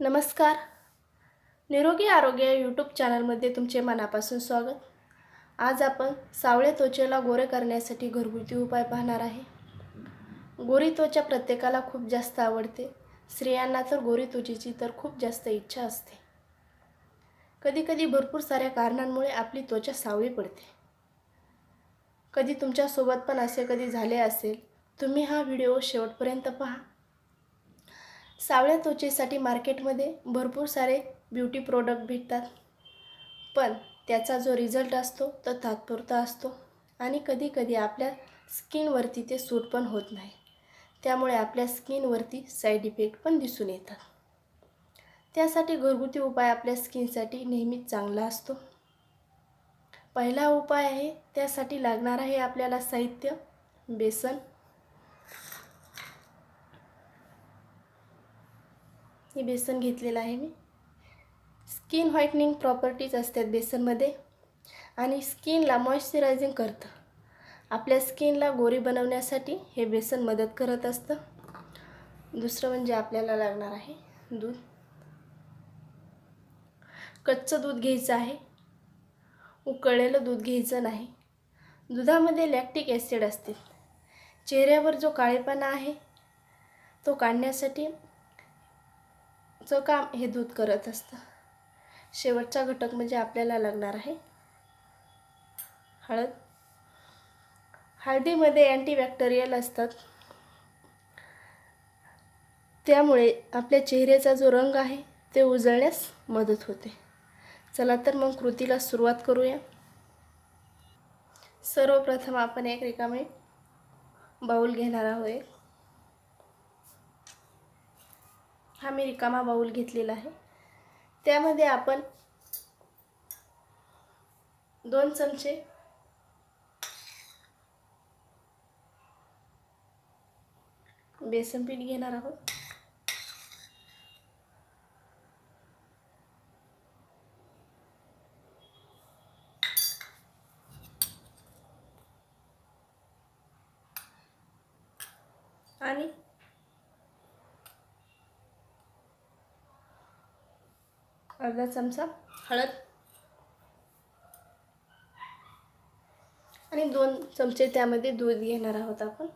नमस्कार. निरोगी आरोग्य यूट्यूब चॅनलमध्ये तुमचे मनापासून स्वागत. आज आपण सावळे त्वचेला गोरे करण्यासाठी घरगुती उपाय पाहणार आहे. गोरी त्वचा प्रत्येकाला खूप जास्त आवडते. स्त्रियांना तर गोरी त्वचेची तर खूप जास्त इच्छा असते. कधीकधी भरपूर साऱ्या कारणांमुळे आपली त्वचा सावळी पडते. कधी तुमच्यासोबत पण असे कधी झाले असेल तुम्ही हा व्हिडिओ शेवटपर्यंत पहा. सावळ्या त्वचेसाठी मार्केटमध्ये भरपूर सारे ब्युटी प्रोडक्ट भेटतात. पण त्याचा जो रिझल्ट असतो तो तात्पुरता असतो आणि कधीकधी आपल्या स्किनवरती ते सूट पण होत नाही. त्यामुळे आपल्या स्किनवरती साईड इफेक्ट पण दिसून येतात. त्यासाठी घरगुती उपाय आपल्या स्किनसाठी नेहमीच चांगला असतो. पहिला उपाय आहे त्यासाठी लागणार आहे आपल्याला साहित्य बेसन हे बेसन घेतलेलं आहे मी. स्किन व्हाईटनिंग प्रॉपर्टीज असतात बेसनमध्ये आणि स्किनला मॉइश्चरायझिंग करतं. आपल्या स्किनला गोरी बनवण्यासाठी हे बेसन मदत करत असतं. दुसरं म्हणजे आपल्याला लागणार आहे दूध. कच्चं दूध घ्यायचं आहे. उकळलेलं दूध घ्यायचं नाही. दुधामध्ये लॅक्टिक ॲसिड असते चेहऱ्यावर जो काळेपणा आहे तो काढण्यासाठी चं काम हे दूध करत असतं. शेवटचा घटक म्हणजे आपल्याला लागणार आहे. हळद. हळदीमध्ये अँटीबॅक्टेरियल असतात. त्यामुळे आपल्या चेहऱ्याचा जो रंग आहे ते उजळण्यास मदत होते. चला तर मग कृतीला सुरुवात करूया. सर्वप्रथम आपण एक रिकामे बाऊल घेणार आहोत हा मी रिकामा बाऊल घेतलेला आहे. त्यामध्ये आपण दोन चमचे बेसन पीठ घेणार आहोत. आणि अर्धा चमचा हळद. आणि दोन चमचे त्यामध्ये दूध घेणार आहोत आपण.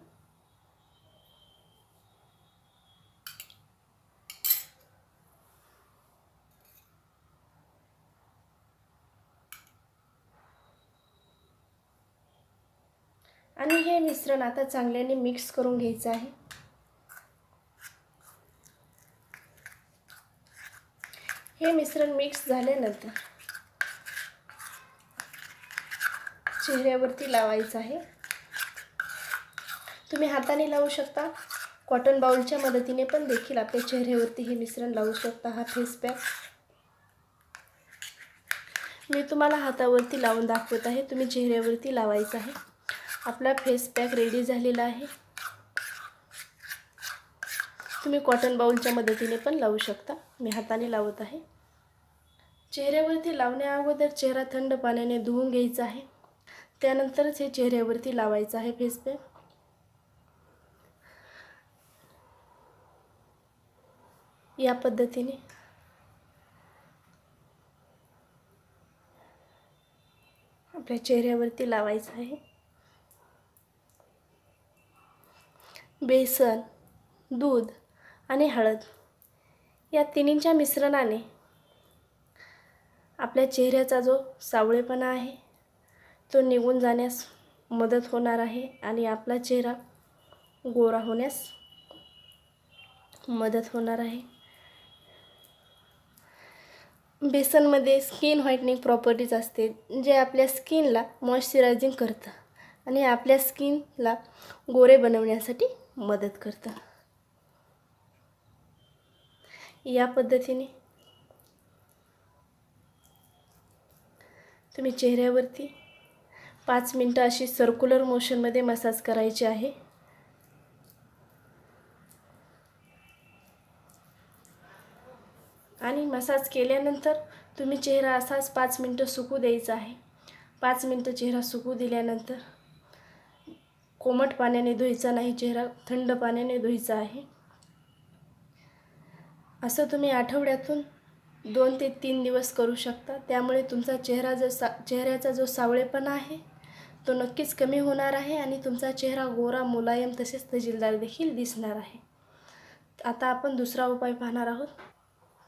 आणि हे मिश्रण आता चांगल्याने मिक्स करून घ्यायचं आहे. हे मिश्रण मिक्स झाल्यानंतर चेहऱ्यावरती लावायचं आहे. तुम्ही हाताने लावू शकता. कॉटन बाउलच्या मदतीने पण देखील आपल्या चेहऱ्यावरती हे मिश्रण लावू शकता. हा फेस पॅक मी तुम्हाला हातावरती लावून दाखवत आहे. तुम्ही चेहऱ्यावरती लावायचं आहे. आपला फेस पॅक रेडी झालेला आहे. तुम्ही कॉटन बाउलच्या मदतीने पण लावू शकता. मी हाताने लावत आहे. चेहऱ्यावरती लावण्या अगोदर चेहरा थंड पाण्याने धुवून घ्यायचा आहे. त्यानंतरच हे चेहऱ्यावरती लावायचं आहे फेस या पद्धतीने. आपल्या चेहऱ्यावरती लावायचं आहे. बेसन दूध आणि हळद. या तिन्हींच्या मिश्रणाने आपल्या चेहऱ्याचा जो सावळेपणा आहे तो निघून जाण्यास मदत होणार आहे आणि आपला चेहरा गोरा होण्यास मदत होणार आहे. बेसनमध्ये स्किन व्हाईटनिंग प्रॉपर्टीज असते जे आपल्या स्किनला मॉइश्चरायझिंग करतं आणि आपल्या स्किनला गोरे बनवण्यासाठी मदत करतं. या पद्धतीने. तुम्ही चेहऱ्यावरती पाच मिनटं अशी सर्क्युलर मोशनमध्ये मसाज करायची आहे. आणि मसाज केल्यानंतर तुम्ही चेहरा असाच पाच मिनटं सुकू द्यायचा आहे. पाच मिनटं चेहरा सुकू दिल्यानंतर कोमट पाण्याने धुवायचा नाही चेहरा थंड पाण्याने धुवायचा आहे. असं तुम्ही आठवड्यातून दोन ते तीन दिवस करू शकता. त्यामुळे तुमचा चेहरा जो सा चेहऱ्याचा जो सावळेपणा आहे तो नक्कीच कमी होणार आहे आणि तुमचा चेहरा गोरा मुलायम तसेच तहजीलदार देखील दिसणार आहे. आता आपण दुसरा उपाय पाहणार आहोत.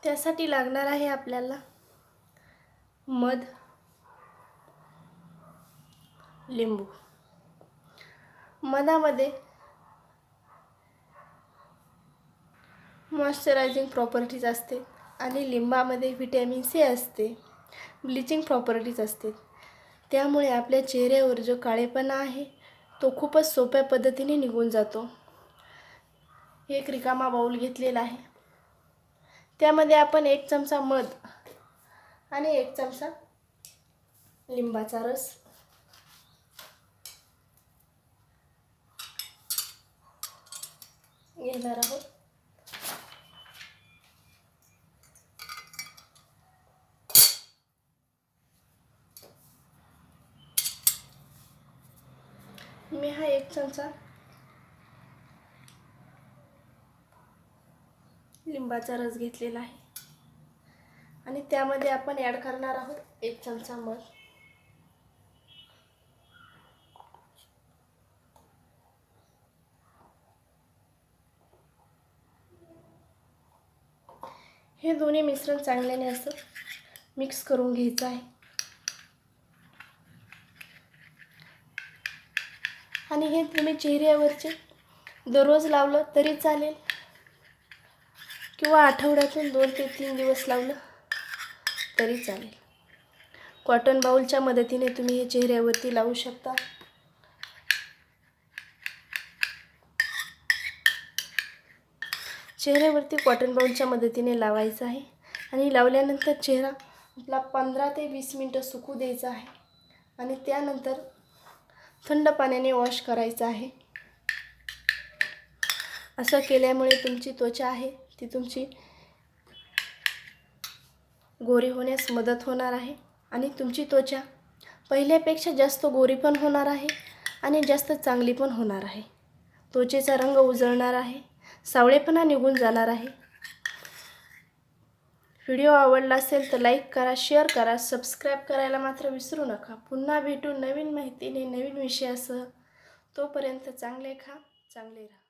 त्यासाठी लागणार आहे आपल्याला मध लिंबू. मधामध्ये मॉइश्चरायझिंग प्रॉपर्टीज असते आणि लिंबामध्ये व्हिटॅमिन सी असते ब्लिचिंग प्रॉपर्टीज असते. त्यामुळे आपल्या चेहऱ्यावर जो काळेपणा आहे तो खूपच सोप्या पद्धतीने निघून जातो. एक रिकामा बाऊल घेतलेला आहे. त्यामध्ये आपण एक चमचा मध आणि एक चमचा लिंबाचा रस. घेणार आहोत. मी हा एक चमचा लिंबाचा रस घेतलेला आहे. आणि त्यामध्ये आपण ॲड करणार आहोत एक चमचा मध. हे दोन्ही मिश्रण चांगल्याने असं मिक्स करून घ्यायचं आहे. आणि हे तुम्ही चेहऱ्यावरचे दररोज लावलं तरी चालेल. किंवा आठवड्यातून दोन ते तीन दिवस लावलं तरी चालेल. कॉटन बाऊलच्या मदतीने तुम्ही हे चेहऱ्यावरती लावू शकता. चेहऱ्यावरती कॉटन बाऊलच्या मदतीने लावायचं आहे. आणि लावल्यानंतर चेहरा आपला पंधरा ते वीस मिनटं सुकू द्यायचा आहे. आणि त्यानंतर थंड पाण्याने वॉश करायचं आहे. असं केल्यामुळे तुमची त्वचा आहे ती तुमची गोरी होण्यास मदत होणार आहे आणि तुमची त्वचा पहिल्यापेक्षा जास्त गोरी पण होणार आहे आणि जास्त चांगली पण होणार आहे. त्वचेचा रंग उजळणार आहे सावळेपणा निघून जाणार आहे. व्हिडिओ आवडला असेल तर लाईक करा शेअर करा सबस्क्राईब करायला मात्र विसरू नका. पुन्हा भेटू नवीन माहितीने नवीन विषयासह. तोपर्यंत चांगले खा चांगले राहा.